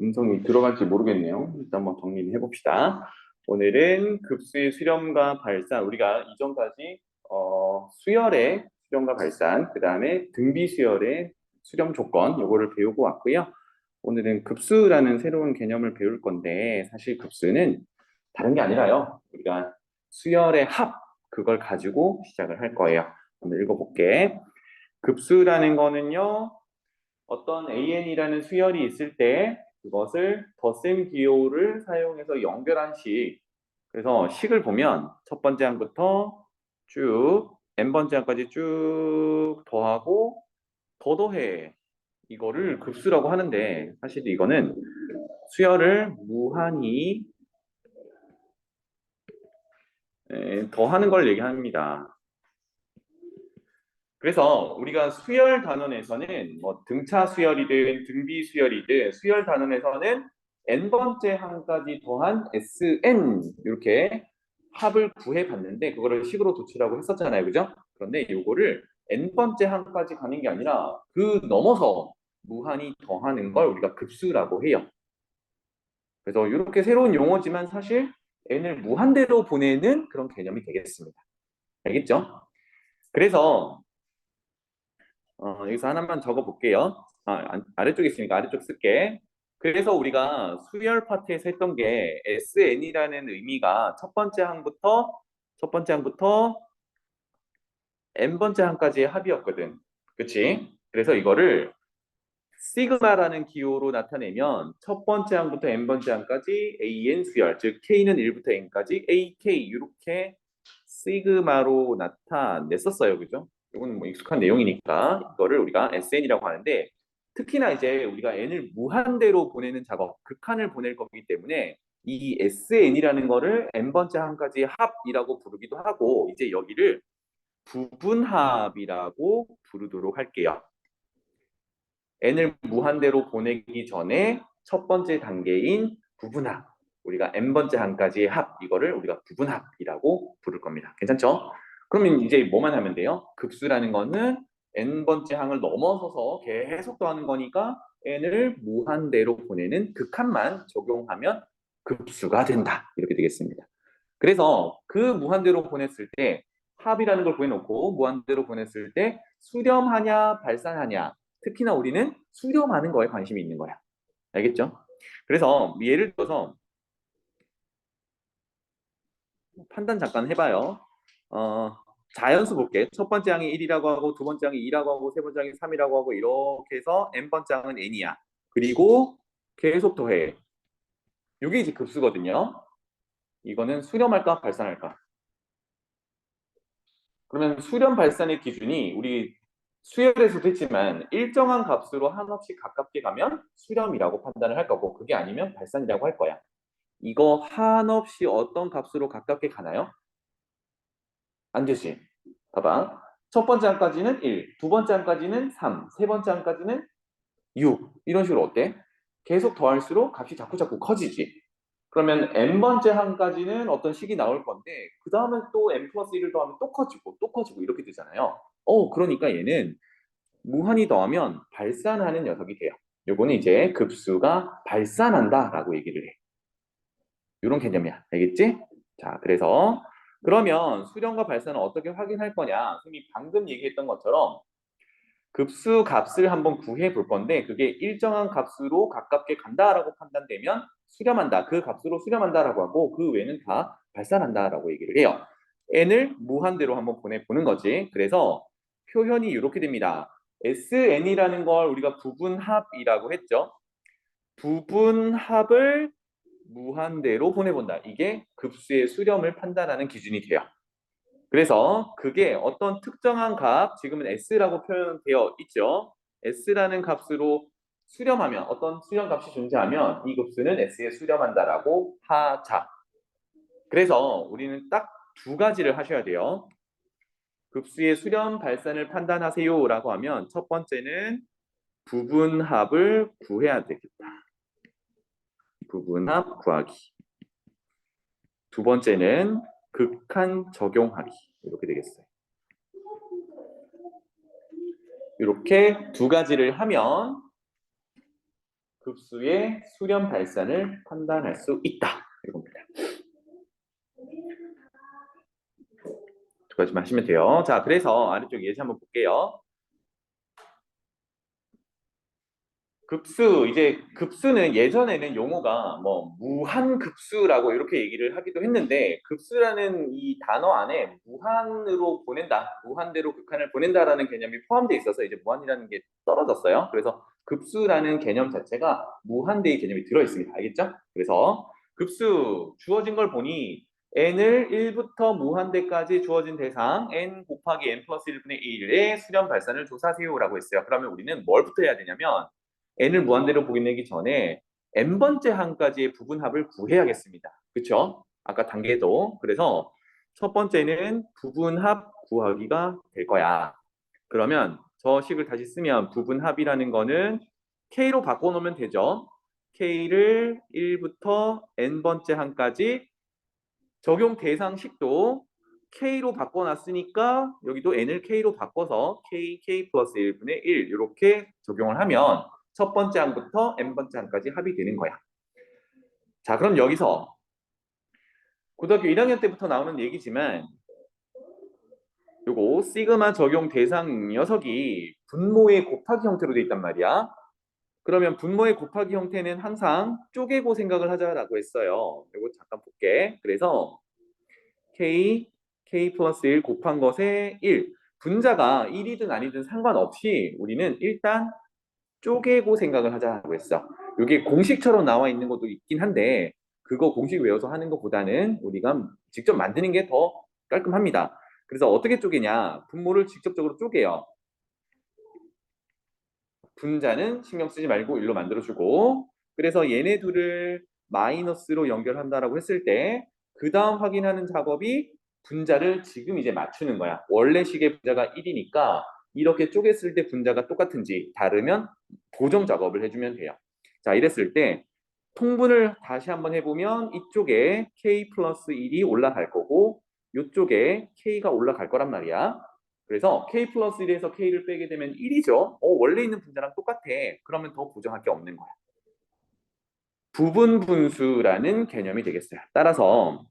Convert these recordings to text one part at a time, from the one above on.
음성이 들어갈지 모르겠네요. 일단 한번 정리해 봅시다. 오늘은 급수의 수렴과 발산, 우리가 이전까지 어, 수열의 수렴과 발산, 그 다음에 등비 수열의 수렴 조건, 요거를 배우고 왔고요. 오늘은 급수라는 새로운 개념을 배울 건데, 사실 급수는 다른 게 아니라요. 우리가 수열의 합, 그걸 가지고 시작을 할 거예요. 한번 읽어볼게. 급수라는 거는요, 어떤 AN이라는 수열이 있을 때 그것을 덧셈 기호를 사용해서 연결한 식. 그래서 식을 보면 첫 번째 항부터 쭉 n번째 항까지 쭉 더하고 더 더해. 이거를 급수라고 하는데 사실 이거는 수열을 무한히 에, 더하는 걸 얘기합니다. 그래서 우리가 수열 단원에서는 뭐 등차 수열이든 등비 수열이든 수열 단원에서는 n번째 항까지 더한 sn 이렇게 합을 구해 봤는데 그거를 식으로 도출하고 했었잖아요. 그죠? 그런데 요거를 n번째 항까지 가는 게 아니라 그 넘어서 무한히 더하는 걸 우리가 급수라고 해요. 그래서 이렇게 새로운 용어지만 사실 n을 무한대로 보내는 그런 개념이 되겠습니다. 알겠죠? 그래서 어, 여기서 하나만 적어 볼게요. 아, 아래쪽에 있으니까 아래쪽 쓸게. 그래서 우리가 수열 파트에서 했던 게 SN이라는 의미가 첫 번째 항부터 첫 번째 항부터 n번째 항까지의 합이었거든. 그치? 그래서 이거를 시그마라는 기호로 나타내면 첫 번째 항부터 n번째 항까지 an 수열, 즉 k는 1부터 n까지 ak 이렇게 시그마로 나타냈었어요. 그죠? 이건 뭐 익숙한 내용이니까 이거를 우리가 SN이라고 하는데 특히나 이제 우리가 n을 무한대로 보내는 작업, 극한을 보낼 거기 때문에 이 SN이라는 거를 n번째 항까지 합이라고 부르기도 하고 이제 여기를 부분합이라고 부르도록 할게요. n을 무한대로 보내기 전에 첫 번째 단계인 부분합, 우리가 n번째 항까지의 합, 이거를 우리가 부분합이라고 부를 겁니다. 괜찮죠? 그러면 이제 뭐만 하면 돼요? 급수라는 거는 n번째 항을 넘어서서 계속 더하는 거니까 n을 무한대로 보내는 극한만 적용하면 급수가 된다. 이렇게 되겠습니다. 그래서 그 무한대로 보냈을 때 합이라는 걸 구해놓고 무한대로 보냈을 때 수렴하냐 발산하냐 특히나 우리는 수렴하는 거에 관심이 있는 거야. 알겠죠? 그래서 예를 들어서 판단 잠깐 해봐요. 어, 자연수 볼게. 첫 번째 항이 1이라고 하고 두 번째 항이 2라고 하고 세 번째 항이 3이라고 하고 이렇게 해서 n번째 항은 n이야. 그리고 계속 더해. 이게 이제 급수거든요. 이거는 수렴할까 발산할까? 그러면 수렴 발산의 기준이 우리 수열에서도 했지만 일정한 값으로 한없이 가깝게 가면 수렴이라고 판단을 할 거고 그게 아니면 발산이라고 할 거야. 이거 한없이 어떤 값으로 가깝게 가나요? 안 되지. 봐봐. 첫 번째 항까지는 1, 두 번째 항까지는 3, 세 번째 항까지는 6. 이런 식으로 어때? 계속 더할수록 값이 자꾸 자꾸 커지지. 그러면 n번째 항까지는 어떤 식이 나올 건데 그 다음에 또 n 플러스 1을 더하면 또 커지고 또 커지고 이렇게 되잖아요. 어, 그러니까 얘는 무한히 더하면 발산하는 녀석이 돼요. 요거는 이제 급수가 발산한다 라고 얘기를 해. 이런 개념이야. 알겠지? 자, 그래서 그러면 수렴과 발산은 어떻게 확인할 거냐? 선생님이 방금 얘기했던 것처럼 급수 값을 한번 구해 볼 건데 그게 일정한 값으로 가깝게 간다라고 판단되면 수렴한다. 그 값으로 수렴한다라고 하고 그 외는 다 발산한다라고 얘기를 해요. n을 무한대로 한번 보내보는 거지. 그래서 표현이 이렇게 됩니다. sn이라는 걸 우리가 부분합이라고 했죠. 부분합을 무한대로 보내본다. 이게 급수의 수렴을 판단하는 기준이 돼요. 그래서 그게 어떤 특정한 값, 지금은 s라고 표현되어 있죠. s라는 값으로 수렴하면 어떤 수렴 값이 존재하면 이 급수는 s에 수렴한다라고 하자. 그래서 우리는 딱 두 가지를 하셔야 돼요. 급수의 수렴 발산을 판단하세요라고 하면 첫 번째는 부분합을 구해야 되겠다. 부분 합 구하기. 두 번째는 극한 적용하기. 이렇게 되겠어요. 이렇게 두 가지를 하면 급수의 수렴 발산을 판단할 수 있다. 이겁니다. 두 가지만 하시면 돼요. 자, 그래서 아래쪽 예시 한번 볼게요. 급수 이제 급수는 예전에는 용어가 뭐 무한 급수라고 이렇게 얘기를 하기도 했는데 급수라는 이 단어 안에 무한으로 보낸다 무한대로 극한을 보낸다라는 개념이 포함되어 있어서 이제 무한이라는 게 떨어졌어요. 그래서 급수라는 개념 자체가 무한대의 개념이 들어 있습니다. 알겠죠? 그래서 급수 주어진 걸 보니 n을 1부터 무한대까지 주어진 대상 n 곱하기 n 플러스 1분의 1의 수렴 발산을 조사하세요 라고 했어요. 그러면 우리는 뭘부터 해야 되냐면 n을 무한대로 보내기 전에 n번째 항까지의 부분합을 구해야겠습니다. 그렇죠? 아까 단계도 그래서 첫 번째는 부분합 구하기가 될 거야. 그러면 저 식을 다시 쓰면 부분합이라는 거는 k로 바꿔놓으면 되죠. k를 1부터 n번째 항까지 적용 대상식도 k로 바꿔놨으니까 여기도 n을 k로 바꿔서 k, k 플러스 1분의 1 이렇게 적용을 하면 첫 번째 항부터 n번째 항까지 합이 되는 거야. 자, 그럼 여기서 고등학교 1학년 때부터 나오는 얘기지만 요거 시그마 적용 대상 녀석이 분모의 곱하기 형태로 돼 있단 말이야. 그러면 분모의 곱하기 형태는 항상 쪼개고 생각을 하자라고 했어요. 요거 잠깐 볼게. 그래서 k, k 플러스 1 곱한 것에 1. 분자가 1이든 아니든 상관없이 우리는 일단 쪼개고 생각을 하자고 했어. 이게 공식처럼 나와 있는 것도 있긴 한데 그거 공식 외워서 하는 것보다는 우리가 직접 만드는 게 더 깔끔합니다. 그래서 어떻게 쪼개냐? 분모를 직접적으로 쪼개요. 분자는 신경 쓰지 말고 일로 만들어주고 그래서 얘네 둘을 마이너스로 연결한다라고 했을 때 그 다음 확인하는 작업이 분자를 지금 이제 맞추는 거야. 원래 식의 분자가 1이니까 이렇게 쪼갰을 때 분자가 똑같은지 다르면 보정 작업을 해주면 돼요. 자, 이랬을 때 통분을 다시 한번 해보면 이쪽에 k 플러스 1이 올라갈 거고 이쪽에 k가 올라갈 거란 말이야. 그래서 k 플러스 1에서 k를 빼게 되면 1이죠. 어, 원래 있는 분자랑 똑같아. 그러면 더 보정할 게 없는 거야. 부분 분수라는 개념이 되겠어요. 따라서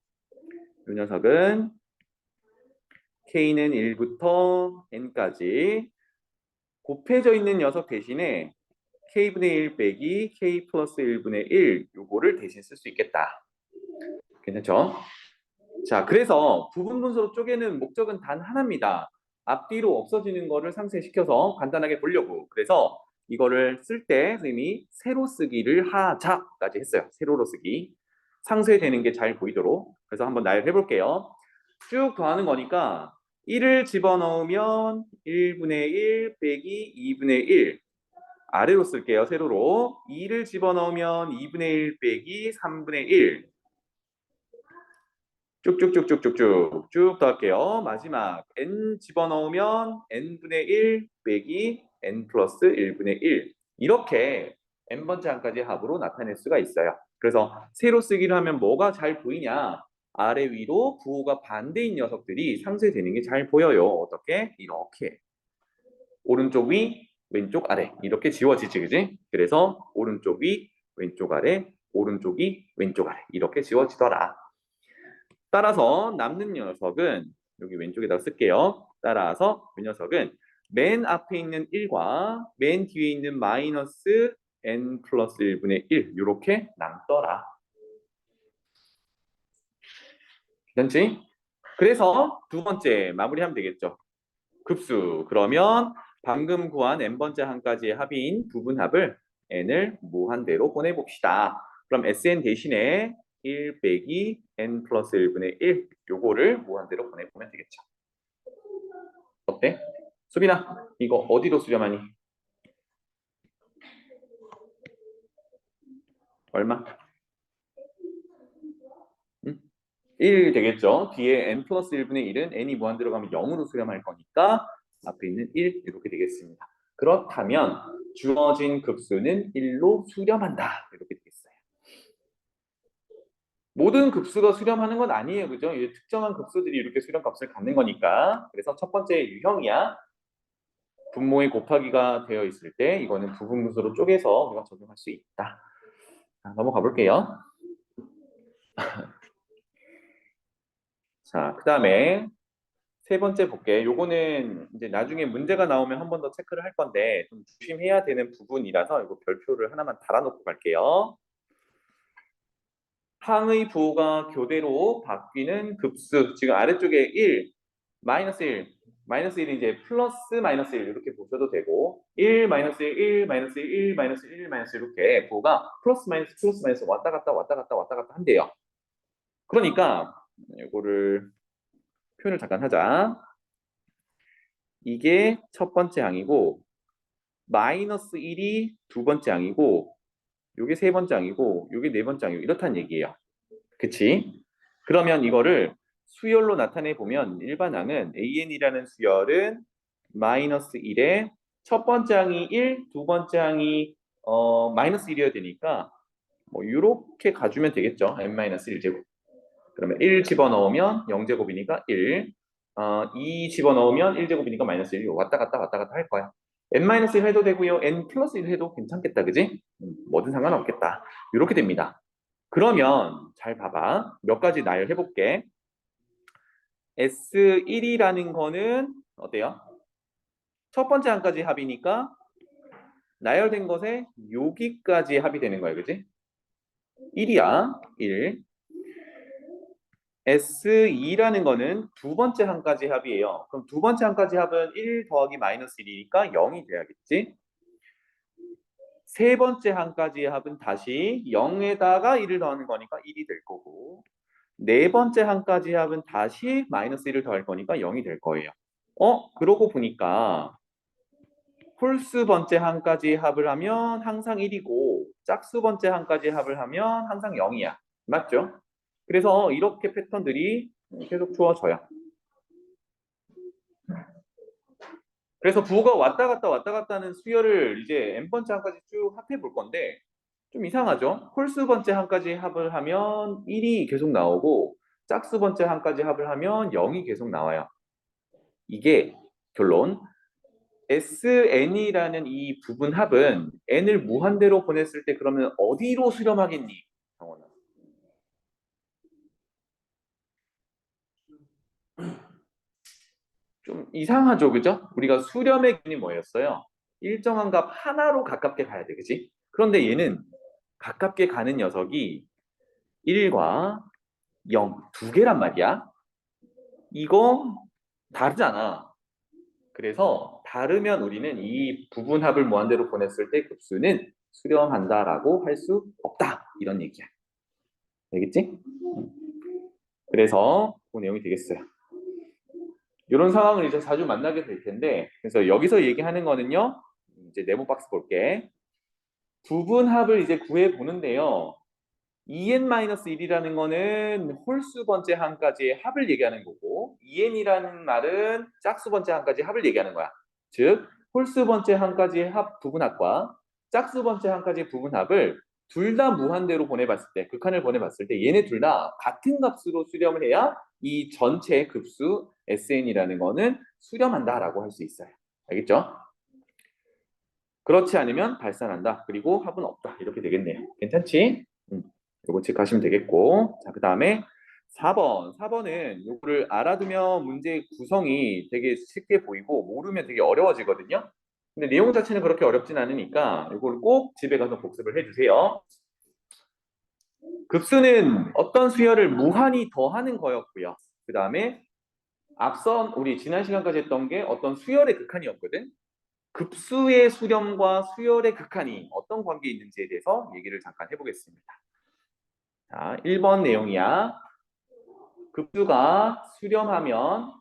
이 녀석은 k는 1부터 n까지 곱해져 있는 녀석 대신에 k분의 1 빼기 k 플러스 1분의 1 요거를 대신 쓸 수 있겠다. 괜찮죠? 자, 그래서 부분 분수로 쪼개는 목적은 단 하나입니다. 앞뒤로 없어지는 거를 상쇄시켜서 간단하게 보려고. 그래서 이거를 쓸 때 선생님이 세로 쓰기를 하자까지 했어요. 세로로 쓰기. 상쇄되는 게 잘 보이도록. 그래서 한번 나열해 볼게요. 쭉 더하는 거니까 1을 집어넣으면 1분의 1 빼기 2분의 1 아래로 쓸게요. 세로로 2를 집어넣으면 2분의 1 빼기 3분의 1 쭉쭉쭉쭉쭉쭉 쭉 더할게요. 마지막 n 집어넣으면 n분의 1 빼기 n 플러스 1분의 1 이렇게 n번째 항까지 합으로 나타낼 수가 있어요. 그래서 세로 쓰기를 하면 뭐가 잘 보이냐 아래 위로 부호가 반대인 녀석들이 상쇄되는 게 잘 보여요. 어떻게? 이렇게 오른쪽 위 왼쪽 아래 이렇게 지워지지 그지? 그래서 오른쪽 위 왼쪽 아래 오른쪽 위 왼쪽 아래 이렇게 지워지더라. 따라서 남는 녀석은 여기 왼쪽에다 쓸게요. 따라서 이 녀석은 맨 앞에 있는 1과 맨 뒤에 있는 마이너스 n 플러스 1분의 1 이렇게 남더라. 괜찮지? 그래서 두 번째 마무리하면 되겠죠. 급수 그러면 방금 구한 n번째 항까지의 합인 부분합을 n을 무한대로 보내봅시다. 그럼 sn 대신에 1 빼기 n 플러스 1분의 1 요거를 무한대로 보내보면 되겠죠. 어때? 수빈아 이거 어디로 수렴하니? 얼마? 1 되겠죠. 뒤에 n 플러스 1분의 1은 n이 무한대로 가면 0으로 수렴할 거니까 앞에 있는 1 이렇게 되겠습니다. 그렇다면 주어진 급수는 1로 수렴한다. 이렇게 되겠어요. 모든 급수가 수렴하는 건 아니에요. 그죠? 이제 특정한 급수들이 이렇게 수렴값을 갖는 거니까. 그래서 첫 번째 유형이야. 분모의 곱하기가 되어 있을 때 이거는 부분분수로 쪼개서 우리가 적용할 수 있다. 자, 넘어가 볼게요. 자, 그 다음에 세 번째 볼게. 요거는 이제 나중에 문제가 나오면 한 번 더 체크를 할 건데 좀 조심해야 되는 부분이라서 이거 별표를 하나만 달아놓고 갈게요. 항의 부호가 교대로 바뀌는 급수. 지금 아래쪽에 1, 마이너스 1, 마이너스 1이 이제 플러스 마이너스 1 이렇게 보셔도 되고 1, 마이너스 1, 1, 마이너스 1, 1, 마이너스 1, 마이너스 이렇게 부호가 플러스 마이너스 플러스 마이너스 왔다 갔다 왔다 갔다 왔다 갔다 한대요. 그러니까 이거를 표현을 잠깐 하자. 이게 첫 번째 항이고 마이너스 1이 두 번째 항이고 요게 세 번째 항이고 요게 네 번째 항이고 이렇다는 얘기예요. 그치? 그러면 이거를 수열로 나타내 보면 일반 항은 an이라는 수열은 마이너스 1에 첫 번째 항이 1, 두 번째 항이 어, 마이너스 1이어야 되니까 뭐 이렇게 가주면 되겠죠. n-1 제곱. 그러면 1 집어넣으면 0제곱이니까 1. 어, 2 집어넣으면 1제곱이니까 마이너스 1. 왔다 갔다 왔다 갔다 할 거야. n-1 해도 되고요. n 플러스 1 해도 괜찮겠다. 그지? 음, 뭐든 상관없겠다. 이렇게 됩니다. 그러면 잘 봐봐. 몇 가지 나열해 볼게. S1이라는 거는 어때요? 첫 번째 항까지 합이니까 나열된 것에 여기까지 합이 되는 거야. 그지? 1이야. 1. S2라는 거는 두 번째 항까지 합이에요. 그럼 두 번째 항까지 합은 1 더하기 마이너스 1이니까 0이 돼야겠지? 세 번째 항까지 합은 다시 0에다가 1을 더하는 거니까 1이 될 거고 네 번째 항까지 합은 다시 마이너스 1을 더할 거니까 0이 될 거예요. 어? 그러고 보니까 홀수 번째 항까지 합을 하면 항상 1이고 짝수 번째 항까지 합을 하면 항상 0이야. 맞죠? 그래서 이렇게 패턴들이 계속 주어져요. 그래서 부호가 왔다 갔다 왔다 갔다 하는 수열을 이제 n번째 항까지 쭉 합해 볼 건데 좀 이상하죠? 홀수 번째 항까지 합을 하면 1이 계속 나오고 짝수 번째 항까지 합을 하면 0이 계속 나와요. 이게 결론 SN이라는 이 부분 합은 n을 무한대로 보냈을 때 그러면 어디로 수렴하겠니? 정원아. 좀 이상하죠, 그죠? 우리가 수렴의 기준이 뭐였어요? 일정한 값 하나로 가깝게 가야 돼, 그지? 그런데 얘는 가깝게 가는 녀석이 1과 0, 두 개란 말이야. 이거 다르잖아. 그래서 다르면 우리는 이 부분합을 무한대로 보냈을 때 급수는 수렴한다라고 할 수 없다. 이런 얘기야. 알겠지? 그래서 그 내용이 되겠어요. 이런 상황을 이제 자주 만나게 될 텐데 그래서 여기서 얘기하는 거는요. 이제 네모 박스 볼게. 부분합을 이제 구해 보는데요. 2n-1이라는 거는 홀수 번째 항까지의 합을 얘기하는 거고 2n이라는 말은 짝수 번째 항까지 합을 얘기하는 거야. 즉 홀수 번째 항까지의 합 부분합과 짝수 번째 항까지의 부분합을 둘 다 무한대로 보내봤을 때 극한을 보내봤을 때 얘네 둘 다 같은 값으로 수렴을 해야 이 전체 급수 SN이라는 거는 수렴한다라고 할 수 있어요. 알겠죠? 그렇지 않으면 발산한다. 그리고 합은 없다. 이렇게 되겠네요. 괜찮지? 음, 요거 체크하시면 되겠고. 자, 그 다음에 4번. 4번은 요거를 알아두면 문제 구성이 되게 쉽게 보이고 모르면 되게 어려워지거든요. 근데 내용 자체는 그렇게 어렵진 않으니까 이걸 꼭 집에 가서 복습을 해주세요. 급수는 어떤 수열을 무한히 더하는 거였고요. 그 다음에 앞선 우리 지난 시간까지 했던 게 어떤 수열의 극한이었거든. 급수의 수렴과 수열의 극한이 어떤 관계에 있는지에 대해서 얘기를 잠깐 해보겠습니다. 자, 1번 내용이야. 급수가 수렴하면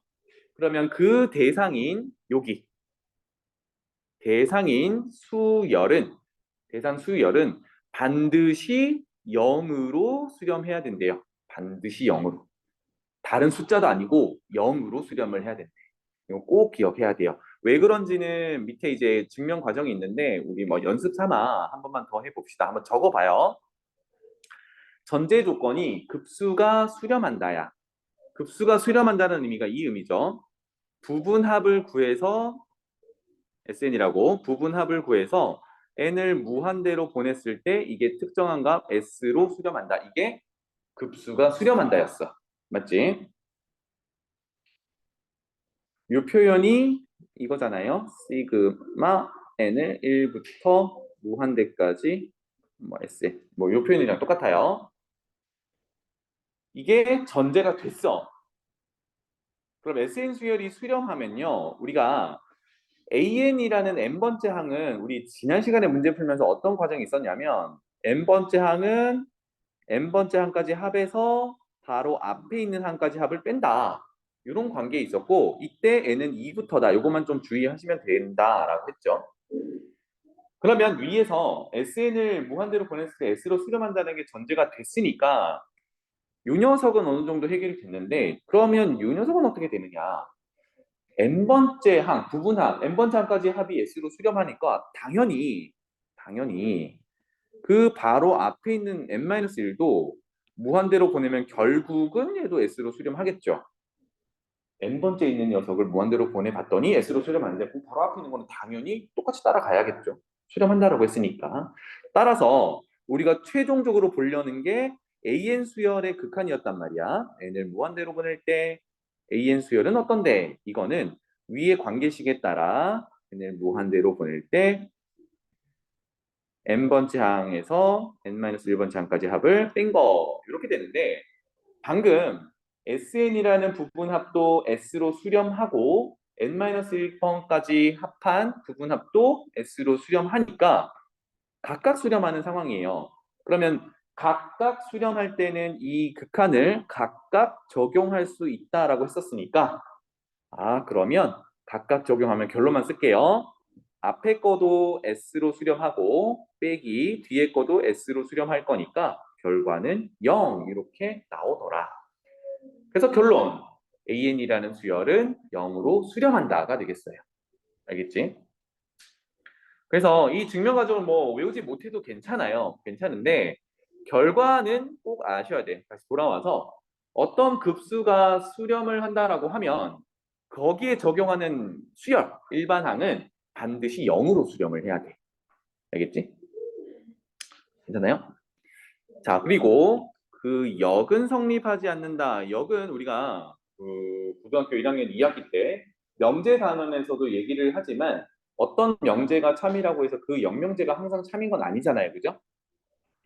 그러면 그 대상인 여기 대상인 수열은 대상 수열은 반드시 0으로 수렴해야 된대요. 반드시 0으로. 다른 숫자도 아니고 0으로 수렴을 해야 된대. 이거 꼭 기억해야 돼요. 왜 그런지는 밑에 이제 증명 과정이 있는데 우리 뭐 연습 삼아 한 번만 더 해봅시다. 한번 적어봐요. 전제 조건이 급수가 수렴한다야. 급수가 수렴한다는 의미가 이 의미죠. 부분합을 구해서 SN이라고 부분합을 구해서 n을 무한대로 보냈을 때 이게 특정한 값 s로 수렴한다. 이게 급수가 수렴한다였어. 맞지? 이 표현이 이거잖아요. 시그마 n을 1부터 무한대까지 뭐 s 뭐 이 표현이랑 똑같아요. 이게 전제가 됐어. 그럼 SN 수열이 수렴하면요. 우리가 AN이라는 n번째 항은 우리 지난 시간에 문제 풀면서 어떤 과정이 있었냐면 n번째 항은 n번째 항까지 합해서 바로 앞에 있는 항까지 합을 뺀다. 이런 관계 있었고 이때 n은 2부터다. 이것만 좀 주의하시면 된다라고 했죠. 그러면 위에서 SN을 무한대로 보냈을 때 S로 수렴한다는 게 전제가 됐으니까 이 녀석은 어느 정도 해결이 됐는데 그러면 이 녀석은 어떻게 되느냐? N번째 항, 부분항, n번째 항까지 합이 s로 수렴하니까 당연히 당연히 그 바로 앞에 있는 n-1도 무한대로 보내면 결국은 얘도 s로 수렴하겠죠. n번째 있는 녀석을 무한대로 보내봤더니 s로 수렴하는데 그 바로 앞에 있는 거는 당연히 똑같이 따라가야겠죠. 수렴한다라고 했으니까. 따라서 우리가 최종적으로 보려는 게 AN 수열의 극한이었단 말이야. n을 무한대로 보낼 때 AN 수열은 어떤데? 이거는 위의 관계식에 따라 n을 무한대로 보낼 때 n번째 항에서 n-1번째 항까지 합을 뺀 거 이렇게 되는데 방금 SN이라는 부분합도 S로 수렴하고 n-1번까지 합한 부분합도 S로 수렴하니까 각각 수렴하는 상황이에요. 그러면 각각 수렴할 때는 이 극한을 각각 적용할 수 있다라고 했었으니까 아 그러면 각각 적용하면 결론만 쓸게요. 앞에 거도 S로 수렴하고 빼기 뒤에 거도 S로 수렴할 거니까 결과는 0 이렇게 나오더라. 그래서 결론 AN이라는 수열은 0으로 수렴한다가 되겠어요. 알겠지? 그래서 이 증명 과정을 뭐 외우지 못해도 괜찮아요. 괜찮은데 결과는 꼭 아셔야 돼. 다시 돌아와서 어떤 급수가 수렴을 한다라고 하면 거기에 적용하는 수열, 일반항은 반드시 0으로 수렴을 해야 돼. 알겠지? 괜찮아요? 자, 그리고 그 역은 성립하지 않는다. 역은 우리가 그 고등학교 1학년 2학기 때 명제 단원에서도 얘기를 하지만 어떤 명제가 참이라고 해서 그 역명제가 항상 참인 건 아니잖아요. 그죠?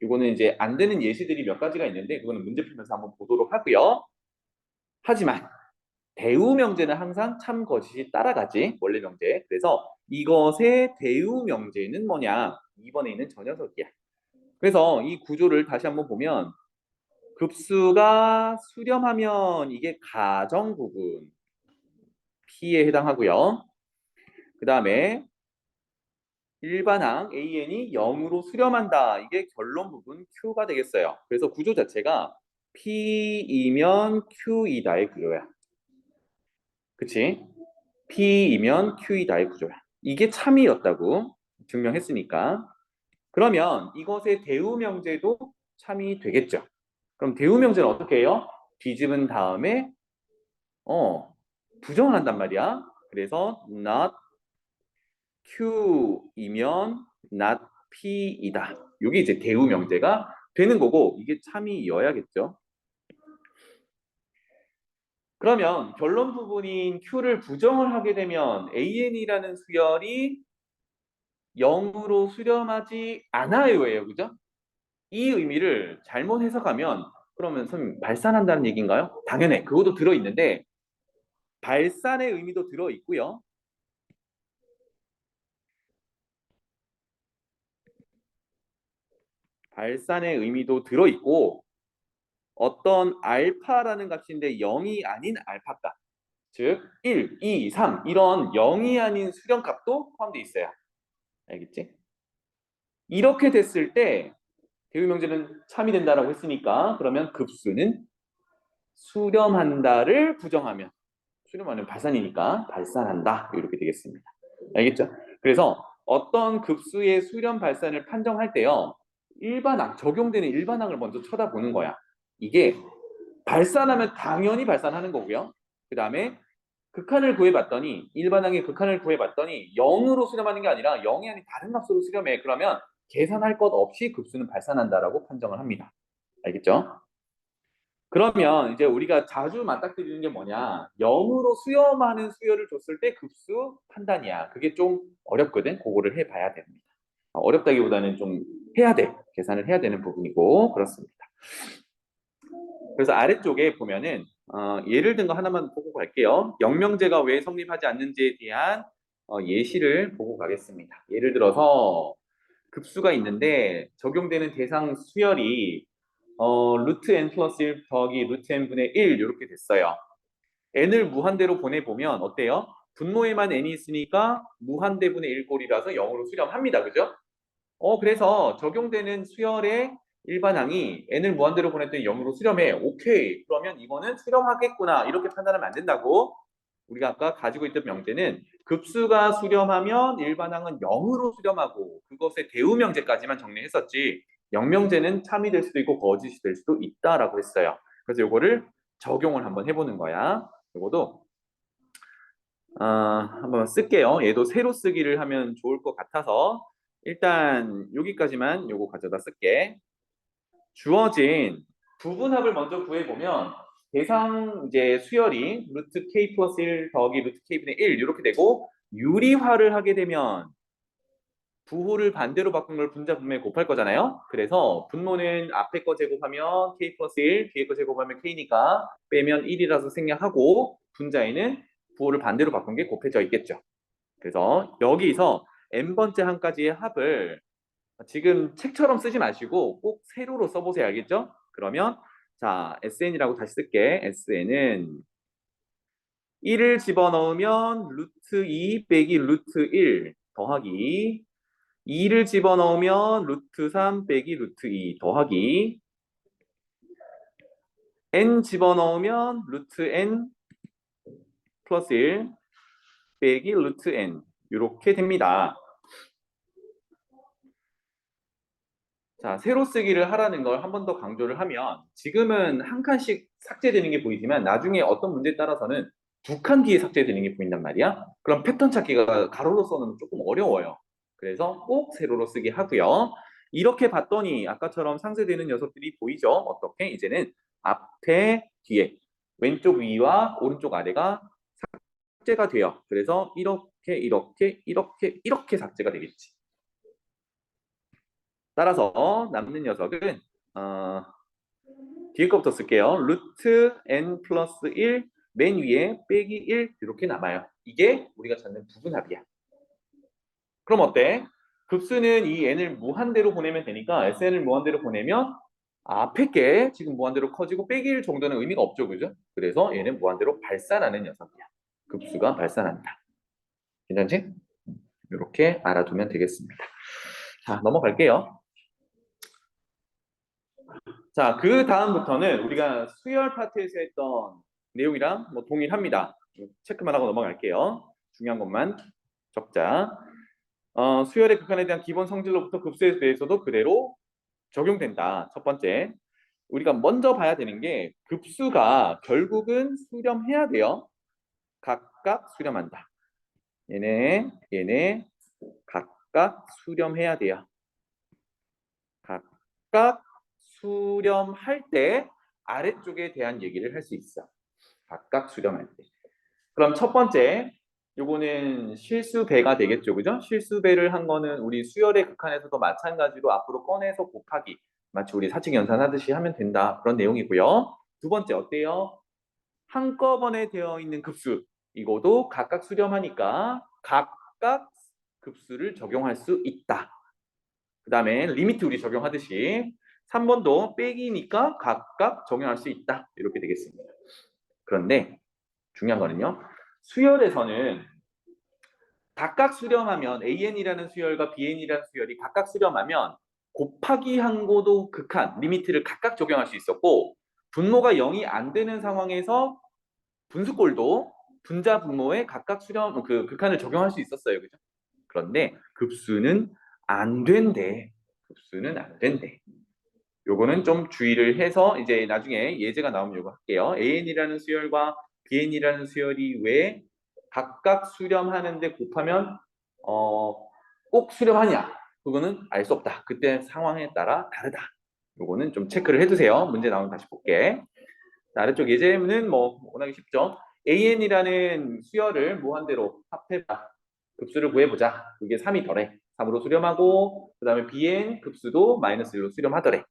이거는 이제 안 되는 예시들이 몇 가지가 있는데 그거는 문제 풀면서 한번 보도록 하고요. 하지만 대우 명제는 항상 참 것이 따라가지 원래 명제. 그래서 이것의 대우 명제는 뭐냐? 2번에 있는 저 녀석이야. 그래서 이 구조를 다시 한번 보면 급수가 수렴하면 이게 가정 부분 P에 해당하고요. 그 다음에 일반항 AN이 0으로 수렴한다. 이게 결론 부분 Q가 되겠어요. 그래서 구조 자체가 P이면 Q이다의 구조야. 그치? P이면 Q이다의 구조야. 이게 참이었다고 증명했으니까. 그러면 이것의 대우 명제도 참이 되겠죠. 그럼 대우 명제는 어떻게 해요? 뒤집은 다음에 어 부정을 한단 말이야. 그래서 not Q이면 not P이다. 이게 이제 대우 명제가 되는 거고 이게 참이여야겠죠. 그러면 결론 부분인 Q를 부정을 하게 되면 AN이라는 수열이 0으로 수렴하지 않아요예요. 그죠? 이 의미를 잘못 해석하면 그러면 선생님 발산한다는 얘기인가요? 당연해. 그것도 들어있는데 발산의 의미도 들어있고요. 발산의 의미도 들어있고 어떤 알파라는 값인데 0이 아닌 알파 값, 즉 1, 2, 3 이런 0이 아닌 수렴값도 포함되어 있어요. 알겠지? 이렇게 됐을 때 대우 명제는 참이 된다라고 했으니까 그러면 급수는 수렴한다를 부정하면 수렴하는 발산이니까 발산한다 이렇게 되겠습니다. 알겠죠? 그래서 어떤 급수의 수렴 발산을 판정할 때요 일반항 적용되는 일반항을 먼저 쳐다보는 거야. 이게 발산하면 당연히 발산하는 거고요. 그 다음에 극한을 구해봤더니 일반항의 극한을 구해봤더니 0으로 수렴하는 게 아니라 0이 아닌 다른 값으로 수렴해. 그러면 계산할 것 없이 급수는 발산한다라고 판정을 합니다. 알겠죠? 그러면 이제 우리가 자주 맞닥뜨리는 게 뭐냐? 0으로 수렴하는 수열을 줬을 때 급수 판단이야. 그게 좀 어렵거든. 그거를 해봐야 됩니다. 어, 어렵다기보다는 좀 해야 돼. 계산을 해야 되는 부분이고 그렇습니다. 그래서 아래쪽에 보면은 어, 예를 든 거 하나만 보고 갈게요. 영명제가 왜 성립하지 않는지에 대한 어, 예시를 보고 가겠습니다. 예를 들어서 급수가 있는데 적용되는 대상 수열이 어, 루트 n 플러스 1 더하기 루트 n 분의 1 이렇게 됐어요. n을 무한대로 보내보면 어때요? 분모에만 n이 있으니까 무한대분의 1꼴이라서 0으로 수렴합니다. 그죠? 어, 그래서 적용되는 수열의 일반항이 n을 무한대로 보냈더니 0으로 수렴해. 오케이. 그러면 이거는 수렴하겠구나. 이렇게 판단하면 안 된다고. 우리가 아까 가지고 있던 명제는 급수가 수렴하면 일반항은 0으로 수렴하고 그것의 대우 명제까지만 정리했었지. 영명제는 참이 될 수도 있고 거짓이 될 수도 있다라고 했어요. 그래서 요거를 적용을 한번 해보는 거야. 요거도 어, 한번 쓸게요. 얘도 새로 쓰기를 하면 좋을 것 같아서 일단 여기까지만 요거 가져다 쓸게. 주어진 부분합을 먼저 구해보면 대상 이제 수열이 루트 k 플러스 1 더하기 루트 k분의 1 이렇게 되고 유리화를 하게 되면 부호를 반대로 바꾼 걸 분자 분모에 곱할 거잖아요. 그래서 분모는 앞에 거 제곱하면 k 플러스 1, 뒤에 거 제곱하면 k니까 빼면 1이라서 생략하고 분자에는 부호를 반대로 바꾼 게 곱해져 있겠죠. 그래서 여기서 n번째 한까지의 합을 지금 책처럼 쓰지 마시고 꼭 세로로 써보세요. 알겠죠? 그러면 자 sn이라고 다시 쓸게. sn은 1을 집어넣으면 루트 2 빼기 루트 1 더하기 2를 집어넣으면 루트 3 빼기 루트 2 더하기 n 집어넣으면 루트 n 플러스 1 빼기 루트 n 이렇게 됩니다. 자, 세로 쓰기를 하라는 걸 한 번 더 강조를 하면 지금은 한 칸씩 삭제되는 게 보이지만 나중에 어떤 문제에 따라서는 두 칸 뒤에 삭제되는 게 보인단 말이야. 그럼 패턴 찾기가 가로로서는 조금 어려워요. 그래서 꼭 세로로 쓰기 하고요. 이렇게 봤더니 아까처럼 상쇄되는 녀석들이 보이죠? 어떻게? 이제는 앞에, 뒤에, 왼쪽 위와 오른쪽 아래가 삭제가 돼요. 그래서 이렇게, 이렇게, 이렇게, 이렇게 삭제가 되겠지. 따라서 남는 녀석은 어, 뒤에 거부터 쓸게요. 루트 n 플러스 1 맨 위에 빼기 1 이렇게 남아요. 이게 우리가 찾는 부분합이야. 그럼 어때? 급수는 이 n을 무한대로 보내면 되니까 sn을 무한대로 보내면 앞에 게 지금 무한대로 커지고 빼기 1 정도는 의미가 없죠. 그죠? 그래서 얘는 무한대로 발산하는 녀석이야. 급수가 발산한다. 괜찮지? 이렇게 알아두면 되겠습니다. 자, 넘어갈게요. 자, 그 다음부터는 우리가 수열 파트에서 했던 내용이랑 뭐 동일합니다. 체크만 하고 넘어갈게요. 중요한 것만 적자. 어, 수열의 극한에 대한 기본 성질로부터 급수에 대해서도 그대로 적용된다. 첫 번째. 우리가 먼저 봐야 되는 게 급수가 결국은 수렴해야 돼요. 각각 수렴한다. 얘네, 얘네 각각 수렴해야 돼요. 각각 수렴할 때 아래쪽에 대한 얘기를 할 수 있어. 각각 수렴할 때. 그럼 첫 번째, 요거는 실수배가 되겠죠. 그죠? 실수배를 한 거는 우리 수열의 극한에서도 마찬가지로 앞으로 꺼내서 곱하기. 마치 우리 사칙 연산하듯이 하면 된다. 그런 내용이고요. 두 번째 어때요? 한꺼번에 되어 있는 급수. 이거도 각각 수렴하니까 각각 급수를 적용할 수 있다. 그 다음에 리미트 우리 적용하듯이 3번도 빼기니까 각각 적용할 수 있다. 이렇게 되겠습니다. 그런데 중요한 거는요. 수열에서는 각각 수렴하면 AN이라는 수열과 BN이라는 수열이 각각 수렴하면 곱하기 한 고도 극한, 리미트를 각각 적용할 수 있었고 분모가 0이 안 되는 상황에서 분수꼴도 분자 분모에 각각 수렴 그 극한을 적용할 수 있었어요. 그죠? 그런데 급수는 안 된대. 급수는 안 된대. 요거는 좀 주의를 해서 이제 나중에 예제가 나오면 요거 할게요. AN이라는 수열과 bn이라는 수열이 왜 각각 수렴하는데 곱하면 어, 꼭 수렴하냐? 그거는 알 수 없다. 그때 상황에 따라 다르다. 요거는 좀 체크를 해두세요. 문제 나오면 다시 볼게. 자, 아래쪽 예제는 뭐 워낙에 쉽죠. an이라는 수열을 무한대로 합해봐. 급수를 구해보자. 그게 3이 덜해. 3으로 수렴하고 그 다음에 bn 급수도 마이너스 1로 수렴하더래.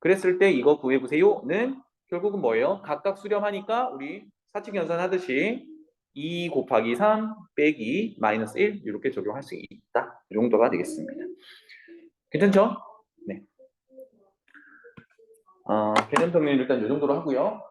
그랬을 때 이거 구해보세요는 결국은 뭐예요? 각각 수렴하니까 우리 사칙 연산 하듯이 2 곱하기 3 빼기 마이너스 1 이렇게 적용할 수 있다. 이 정도가 되겠습니다. 괜찮죠? 네. 어, 개념 정리는 일단 이 정도로 하고요.